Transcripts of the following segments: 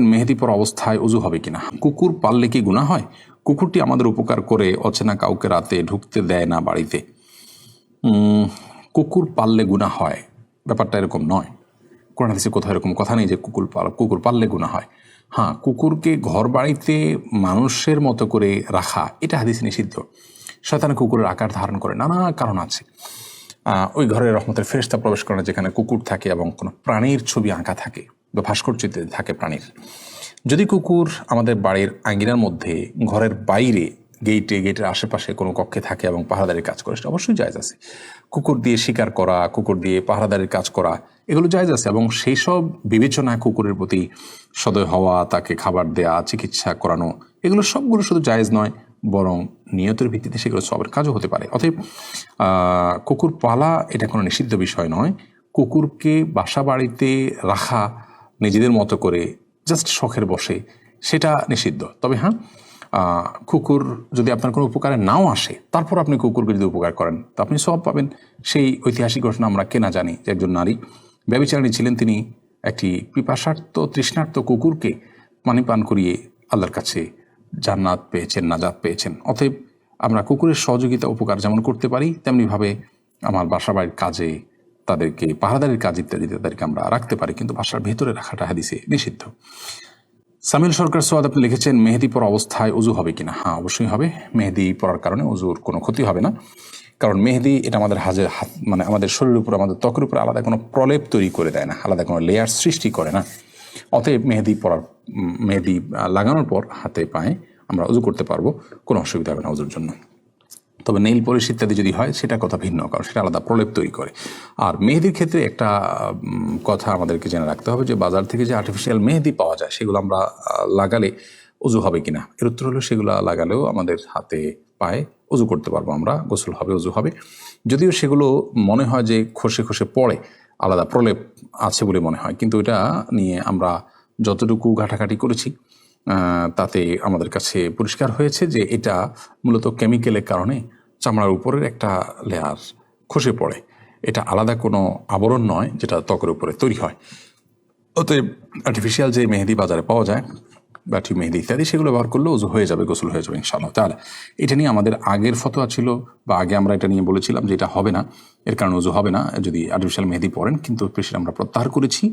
মেহেদি পর অবস্থায় উজু হবে কিনা। কুকুর পাললে কি গুণা হয়? কুকুরটি আমাদের উপকার করে, অচেনা কাউকে রাতে ঢুকতে দেয় না বাড়িতে। কুকুর পাললে গুণা হয়। ব্যাপারটা এরকম নয়। কোরআন হাদিসে কোথাও এরকম কথা নেই যে কুকুর পাল, কুকুর পাললে গুণা হয়। হ্যাঁ কুকুরকে ঘর বাড়িতে মানুষের মতো করে রাখা, এটা হাদিস নিষিদ্ধ। শয়তানে কুকুরের আকার ধারণ করে, নানা কারণ আছে। ওই ঘরের রহমতের ফেরেশতা প্রবেশ করে যেখানে কুকুর থাকে এবং কোনো প্রাণীর ছবি আঁকা থাকে। বা ভাস্কর্যতে থাকে প্রাণীর। যদি কুকুর আমাদের বাড়ির আঙ্গিনার মধ্যে, ঘরের বাইরে গেইটে গেটের আশেপাশে কোনো কক্ষে থাকে এবং পাহারাদারির কাজ করে, সেটা অবশ্যই জায়জ আছে। কুকুর দিয়ে শিকার করা, কুকুর দিয়ে পাহারাদারির কাজ করা, এগুলো জায়জ আছে এবং সেই সব বিবেচনায় কুকুরের প্রতি সদয় হওয়া, তাকে খাবার দেয়া, চিকিৎসা করানো, এগুলো সবগুলো শুধু জায়েজ নয়, বরং নিয়তের ভিত্তিতে সেগুলো সবের কাজও হতে পারে। অতএব কুকুর পালা এটা কোনো নিষিদ্ধ বিষয় নয়। কুকুরকে বাসা বাড়িতে রাখা নিজেদের মতো করে জাস্ট শখের বসে, সেটা নিষিদ্ধ। তবে হ্যাঁ কুকুর যদি আপনার কোনো উপকারে নাও আসে, তারপর আপনি কুকুরকে যদি উপকার করেন, তো আপনি সব পাবেন। সেই ঐতিহাসিক ঘটনা আমরা কেনা জানি যে একজন নারী ব্যবিচারণী ছিলেন তিনি একটি পিপাসার্থ তৃষ্ণার্ত কুকুরকে পানি পান করিয়ে আল্লাহর কাছে জান্নাত পেয়েছেন, নাজাত পেয়েছেন। অতএব আমরা কুকুরের সহযোগিতা, উপকার যেমন করতে পারি, তেমনিভাবে আমার বাসা বাড়ির কাজে তাদেরকে পাহারাদারির কাজ ইত্যাদি তাদেরকে আমরা রাখতে পারি, কিন্তু বাসার ভেতরে রাখাটা হাদিসে নিষিদ্ধ। সামিল সরকার সোয়াদ আপনি লিখেছেন, মেহেদি পরা অবস্থায় উজু হবে কিনা? হ্যাঁ অবশ্যই হবে। মেহেদি পরার কারণে উজুর কোনো ক্ষতি হবে না। কারণ মেহেদি এটা আমাদের হাজের হাত মানে আমাদের শরীরের উপর, আমাদের ত্বকের উপর আলাদা কোনো প্রলেপ তৈরি করে দেয় না, আলাদা কোনো লেয়ার সৃষ্টি করে না। অতএব মেহেদি পরার, মেহেদি লাগানোর পর হাতে পায়ে আমরা উজু করতে পারব, কোনো অসুবিধা হবে না উজুর জন্য। তবে নেইল পলিশ ইত্যাদি যদি হয় সেটা কথা ভিন্ন, কারণ সেটা আলাদা প্রলেপ তৈরি করে। আর মেহেদির ক্ষেত্রে একটা কথা আমাদেরকে জেনে রাখতে হবে যে, বাজার থেকে যে আর্টিফিশিয়াল মেহেদি পাওয়া যায়, সেগুলো আমরা লাগালে উজু হবে কিনা? এর উত্তর হলো, সেগুলো লাগালেও আমাদের হাতে পায়ে উজু করতে পারব আমরা গোসল হবে উজু হবে। যদিও সেগুলো মনে হয় যে খসে খসে পড়ে, আলাদা প্রলেপ আছে বলে মনে হয়, কিন্তু এটা নিয়ে আমরা যতটুকু ঘাটাঘাটি করেছি তাতে আমাদের কাছে পরিষ্কার হয়েছে যে এটা মূলত কেমিক্যালের কারণে চামড়ার উপরের একটা লেয়ার খসে পড়ে। এটা আলাদা কোনো আবরণ নয়, যেটা ত্বকের উপরে তৈরি হয়। অতএব আর্টিফিশিয়াল যে মেহেদি বাজারে পাওয়া যায়, বাটি মেহেদি ইত্যাদি, সেগুলো ব্যবহার করলে উজু হয়ে যাবে, গোসল হয়ে যাবে, ইনশাআল্লাহ তাহলে এটা নিয়ে আমাদের আগের ফতোয়া ছিল, বা আগে আমরা এটা নিয়ে বলেছিলাম যে এটা হবে না, এর কারণে উজু হবে না, যদি আর্টিফিশিয়াল মেহেদি পড়েন কিন্তু পেশির আমরা প্রত্যাহার করেছি,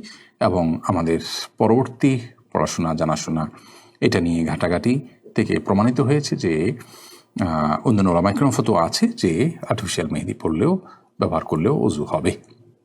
এবং আমাদের পরবর্তী পড়াশোনা, জানাশোনা এটা নিয়ে ঘাটাঘাটি থেকে প্রমাণিত হয়েছে যে অন্যান্য ওলামাইক্রম ফতো আছে যে আর্টিফিশিয়াল মেহেদি পড়লেও, ব্যবহার করলেও অজু হবে।